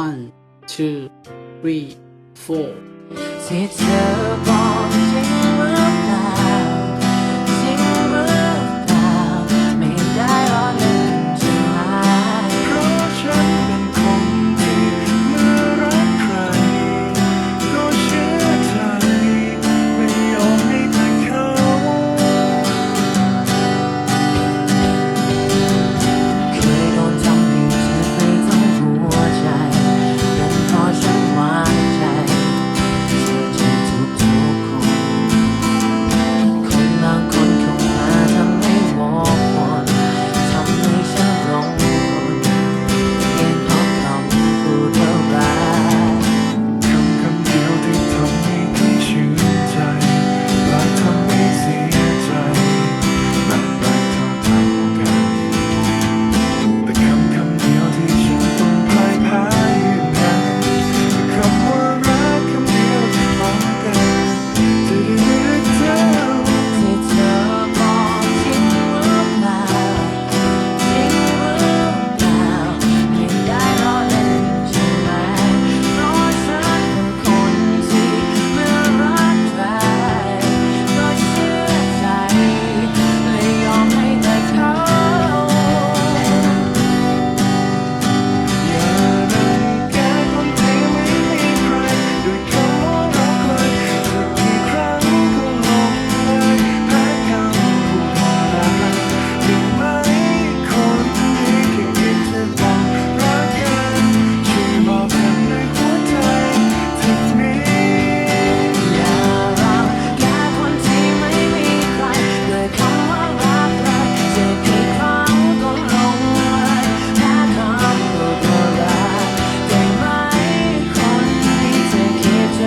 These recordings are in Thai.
one two three four ที่เธอบอก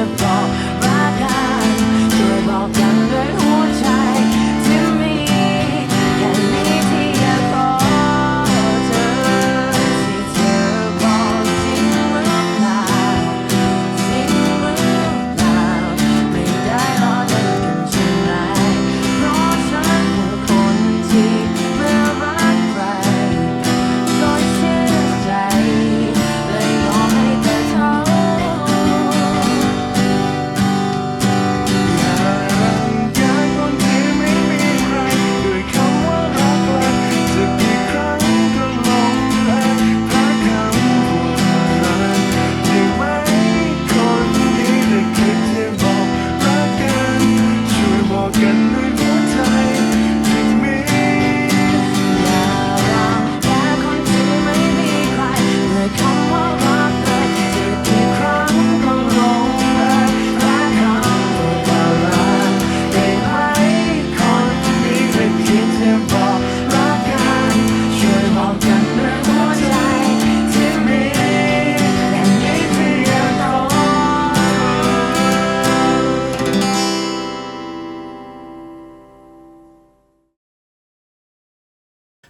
คิ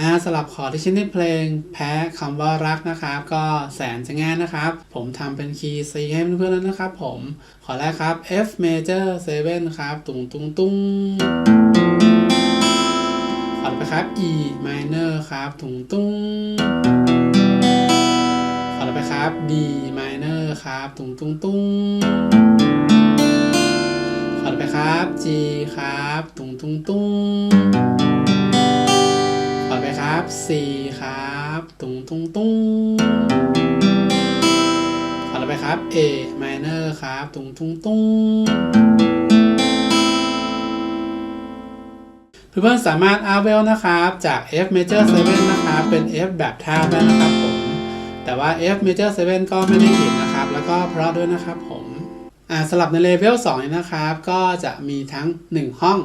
อ่าสลับคอที่ชิ้นในเพลง แพ้คำว่ารักนะครับ ก็แสนจะง่ายนะครับ ผมทำเป็นคีย์ C ให้เพื่อนๆแล้วนะครับผม ขอแรกครับ F major 7 ครับ ตุงตุงตุงขอไปครับ E minor ครับตุงตุงขอไปครับ D minor ครับ ตุงตุงตุงขอไปครับ G ครับ ตุงตุงตุง 4 ครับ ตุงตุงตุงต่อไปครับ A minor ครับ ตุงตุงตุงเพื่อนๆสามารถอาเวลนะครับ จาก F major 7 นะครับ เป็น F แบบท่าได้นะครับผม แต่ว่า F major 7 ก็ไม่ได้ผิดนะครับ แล้วก็เพราะด้วยนะครับผม อ่าสลับในเลเวล2นี้นะครับ ก็จะมีทั้ง 1 ห้อง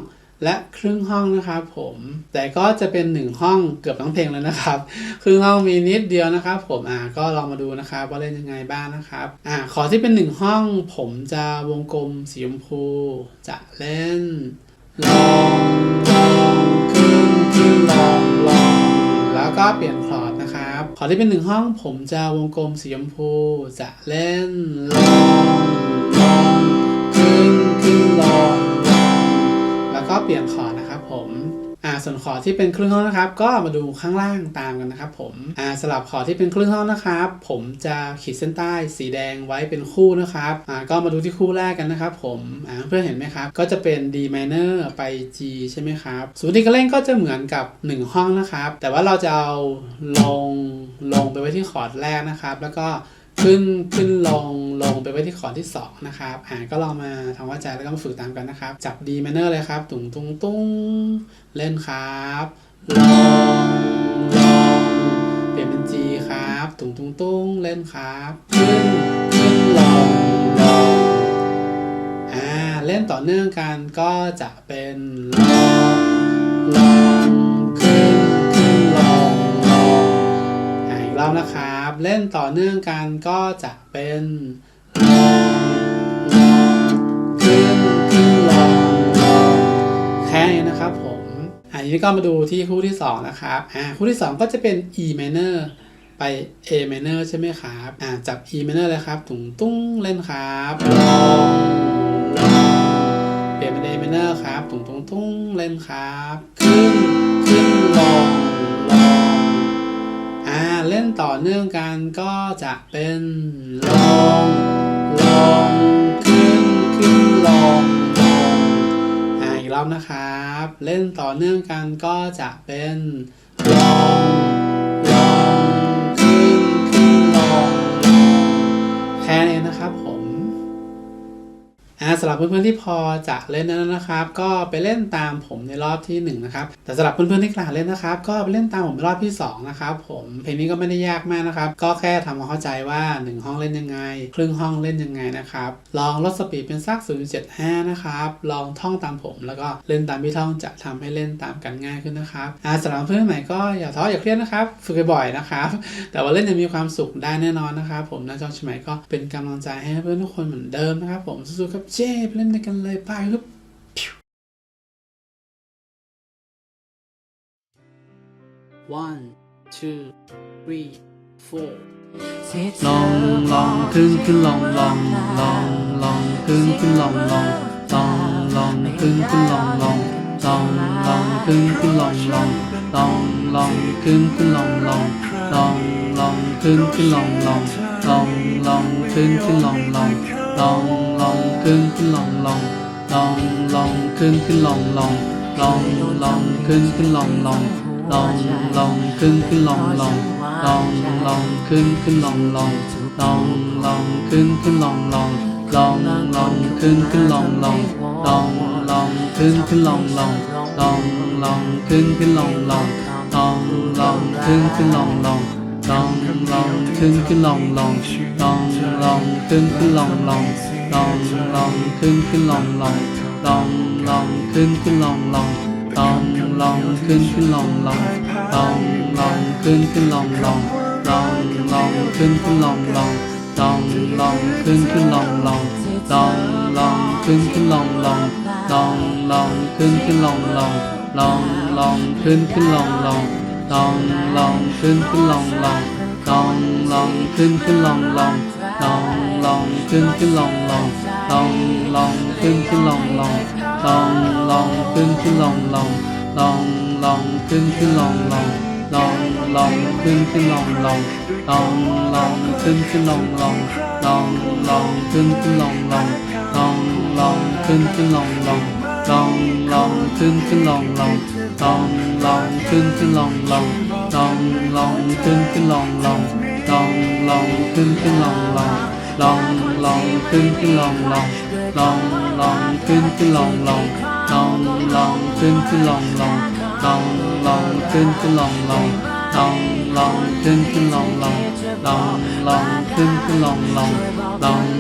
และครึ่งห้องนะครับผม แต่ก็จะเป็น 1 ห้องเกือบทั้งเพลงเลยนะครับ ครึ่งห้องมีนิดเดียวนะครับ ผมอ่าก็ลองมาดูนะครับว่าเล่นยังไงบ้างนะครับอ่าขอที่เป็น 1 ห้อง ผมจะวงกลมสีชมพู จะเล่นลองลองขึ้นขึ้นลองลองแล้วก็เปลี่ยนคอร์ดนะครับ ขอที่เป็นหนึ่งห้อง ผมจะวงกลมสีชมพู จะเล่นลอง ก็เปลี่ยนคอร์ดนะครับผมอ่าส่วนคอร์ดที่เป็นครึ่งห้องนะครับ ก็มาดูข้างล่างตามกันนะครับผมอ่าสลับคอร์ดที่เป็นครึ่งห้องนะครับ ผมจะขีดเส้นใต้สีแดงไว้เป็นคู่นะครับอ่าก็มาดูที่คู่แรกกันนะครับ ผมอ่าเพื่อนเห็นไหมครับ ก็จะเป็น D minor ไป G ใช่ไหมครับสูตรที่การเล่นก็จะเหมือนกับ 1 ห้องนะครับ แต่ว่าเราจะเอาลงลงไปไว้ที่คอร์ดแรกนะครับ แล้วก็ ขึ้นขึ้นลงลงไปไว้ที่คอร์ดที่ 2 นะครับอ่าก็ลองมาทำว่าใจแล้วก็มาฝึกตามกันนะครับ จับ D minor เลยครับ ตุงตุงตุงเล่นครับลองลองเปลี่ยนเป็น G ครับ ตุงตุงตุงเล่นครับขึ้นขึ้นลองลองอ่าเล่นต่อเนื่องกันก็จะเป็นลองลองขึ้นขึ้นลองลองอ่าอีกรอบนะครับ เล่นต่อเนื่องกันก็จะเป็นลงลงขึ้นขึ้นลงลงแค่นี้นะครับผมอ่าทีนี้ก็มาดูที่คู่ที่สองนะครับอ่าคู่ที่สองก็จะเป็น E minor ไป A minor ใช่ไหมครับอ่าจับ E minor เลยครับตุ้งตุ้งเล่นครับลงลงเปลี่ยนเป็น A minor ครับตุงตุ้งตุ้งเล่นครับขึ้น ต่อเนื่องกันก็จะเป็นลองลองขึ้นขึ้นลองลองอ่าอีกรอบนะครับ เล่นต่อเนื่องกันก็จะเป็นลองลองขึ้นขึ้นลองลองแค่นี้นะครับผ อ่าสำหรับเพื่อนๆที่พอจะเล่นแล้วนะครับ ก็ไปเล่นตามผมในรอบที่หนึ่งนะครับ แต่สำหรับเพื่อนๆที่กล้าเล่นนะครับ ก็ไปเล่นตามผมในรอบที่สองนะครับผมเพลงนี้ก็ไม่ได้ยากมากนะครับ ก็แค่ทำความเข้าใจว่าหนึ่งห้องเล่นยังไง ครึ่งห้องเล่นยังไงนะครับ ลองลดสปีดเป็นสัก0.75 นะครับ ลองท่องตามผม แล้วก็เล่นตามพี่ท่องจะทำให้เล่นตามกันง่ายขึ้นนะครับอ่าสำหรับเพื่อนใหม่ก็อย่าท้ออย่าเครียดนะครับ ฝึกบ่อยๆนะครับ แต่ว่าเล่นจะมีความสุขได้แน่นอนนะครับ ผมนะจองชมัยก็เป็นกำลังใจให้เพื่อนทุกคนเหมือนเดิมนะครับ ผมสู้ๆครับเจ๊เล่นด้วยกันเลยไปลุกวัน2 3 4ลองลองขึ้นขึ้นลองลองลองลองขึ้นขึ้นลองลองลองลองขึ้นขึ้นลองลองลองลองขึ้นขึ้นลองลองลองลองขึ้นขึ้นลองลองลองลองขึ้นขึ้นลองลองลองลองขึ้นขึ้นลองลองลอง ลองขึ้นขึ้นลองลองลองลองขึ้นขึ้นลองลองลองลองขึ้นขึ้นลองลองลองลองขึ้นขึ้นลองลองลองลองขึ้นขึ้นลองลองลองลองขึ้นขึ้นลองลองลองลองขึ้นขึ้นลองลองลองลองขึ้นขึ้นลองลองลองลองขึ้นขึ้นลองลองลองลองขึ้นขึ้นลองลอง ลองลองขึ้นขึ้นลองลองลองลองขึ้นขึ้นลองลองลองลองขึ้นขึ้นลองลองลองลองขึ้นขึ้นลองลองลองลองขึ้นขึ้นลองลองลองลองขึ้นขึ้นลองลองลองลองขึ้นขึ้นลองลองลองลองขึ้นขึ้นลองลองลองลองขึ้นขึ้นลองลองลองลองขึ้นขึ้นลองลองลองลองขึ้นขึ้นลองลอง ลองลองขึ้นขึ้นลองลองลองลองขึ้นขึ้นลองลองลองลองขึ้นขึ้นลองลองลองลองขึ้นขึ้นลองลองลองลองขึ้นขึ้นลองลองลองลองขึ้นขึ้นลองลองลองลองขึ้นขึ้นลองลองลองลองขึ้นขึ้นลองลองลองลองขึ้นขึ้นลองลองลองลองขึ้นขึ้นลองลองลองลองขึ้นขึ้นลองลอง ลองลองขึ้นขึ้นลองลองลองลองขึ้นขึ้นลองลองลลอง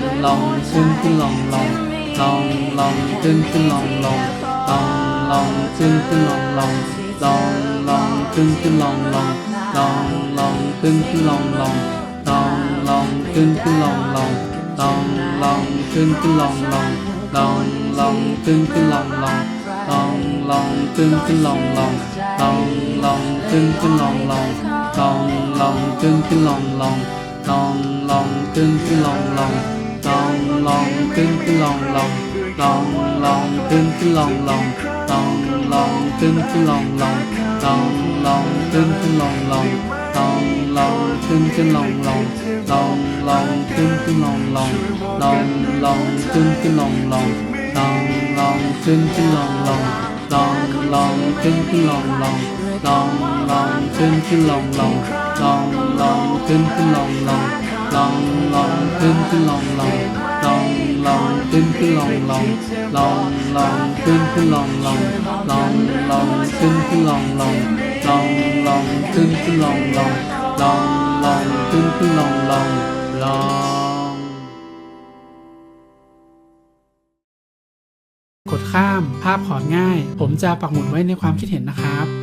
ลองขึ้นขึ้นลองลองลองลองขึ้นขึ้นลองลองลอ งลองขึ้นขึ้นลองลองลองลองขึ้นขึ้นลองลองลองลองขึ้นขึ้นลองลองลองลองขึ้นขึ้นลองลองลองลองขึ้นขึ้ นลองลองลองลองขึ้นขึ้นลองลองลองลองขึ้นขึ้นลองลองลองลองขึ้นขึ้นลองลอง ลองลองขึ้นขึ้นลองลองลองลองขึ้นขึ้นลองลองลองลองขึ้นขึ้นลองลองลองลองขึ้นขึ้นลองลองลองลองขึ้นขึ้นลองลองลองลองขึ้นขึ้นลองลองลองกดข้ามภาพของ่าย ผมจะปักหมุดไว้ในความคิดเห็นนะครับ